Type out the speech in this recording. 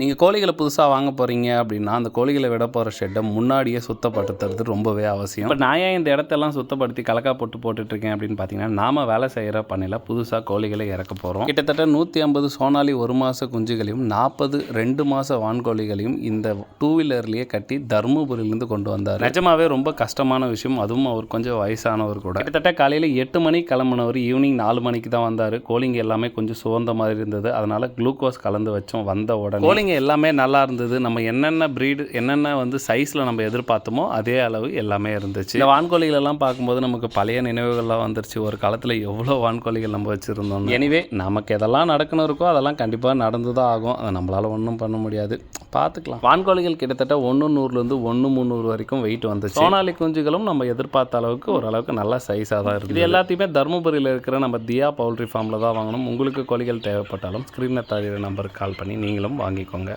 நீங்கள் கோழிகளை புதுசாக வாங்க போகிறீங்க அப்படின்னா அந்த கோழிகளை விட போகிற ஷெட்டை முன்னாடியே சுத்தப்படுத்துறது ரொம்பவே அவசியம். இப்போ நான் ஏன் இந்த இடத்தெல்லாம் சுத்தப்படுத்தி கலக்கா போட்டு போட்டுட்ருக்கேன் அப்படின்னு பார்த்தீங்கன்னா நாம வேலை செய்கிற பண்ணையில் புதுசாக கோழிகளை இறக்க போகிறோம் கிட்டத்தட்ட நூற்றி ஐம்பது சோனாலி ஒரு மாத குஞ்சுகளையும் நாற்பது ரெண்டு மாத வான்கோழிகளையும் இந்த டூ வீலர்லேயே கட்டி தருமபுரியிலேருந்து கொண்டு வந்தார். நிஜமாவே ரொம்ப கஷ்டமான விஷயம். அதுவும் அவர் கொஞ்சம் வயசானவர் கூட. கிட்டத்தட்ட காலையில் எட்டு மணிக்கு கிளம்புனவர் ஈவினிங் நாலு மணிக்கு தான் வந்தார். கோழிங்க எல்லாமே கொஞ்சம் சுவந்த மாதிரி இருந்தது. அதனால் குளுக்கோஸ் கலந்து வச்சோம் வந்த உடனே. கோழிங்க எல்லாமே நல்லா இருந்தது. நம்ம என்னென்ன ப்ரீடு என்னென்ன வந்து சைஸில் நம்ம எதிர்பார்த்தோமோ அதே அளவு எல்லாமே இருந்துச்சு. இந்த வான்கோழிகளெல்லாம் பார்க்கும்போது நமக்கு பழைய நினைவுகள்லாம் வந்துருச்சு. ஒரு காலத்தில் எவ்வளோ வான்கோழிகள் நம்ம வச்சுருந்தோம் எனிவே நமக்கு எதெல்லாம் நடக்கணும் இருக்கோ அதெல்லாம் கண்டிப்பாக நடந்து தான் ஆகும். அதை நம்மளால் ஒன்றும் பண்ண முடியாது. பார்த்துக்கலாம். வான்கோழிகள் கிட்டத்தட்ட ஒன்று நூறுலேருந்து ஒன்று முந்நூறு வரைக்கும் வெயிட் வந்துச்சு. சோனாலி குஞ்சுகளும் நம்ம எதிர்பார்த்த அளவுக்கு ஓரளவுக்கு நல்ல சைஸாக தான் இருக்குது இது எல்லாத்தையுமே தருமபுரியில் இருக்கிற நம்ம தியா பவுல்ட்ரி ஃபார்மில் தான் வாங்கணும். உங்களுக்கு கோழிகள் தேவைப்பட்டாலும் ஸ்க்ரீனில் தவிர நம்பருக்கு கால் பண்ணி நீங்களும் வாங்கிக்கோங்க.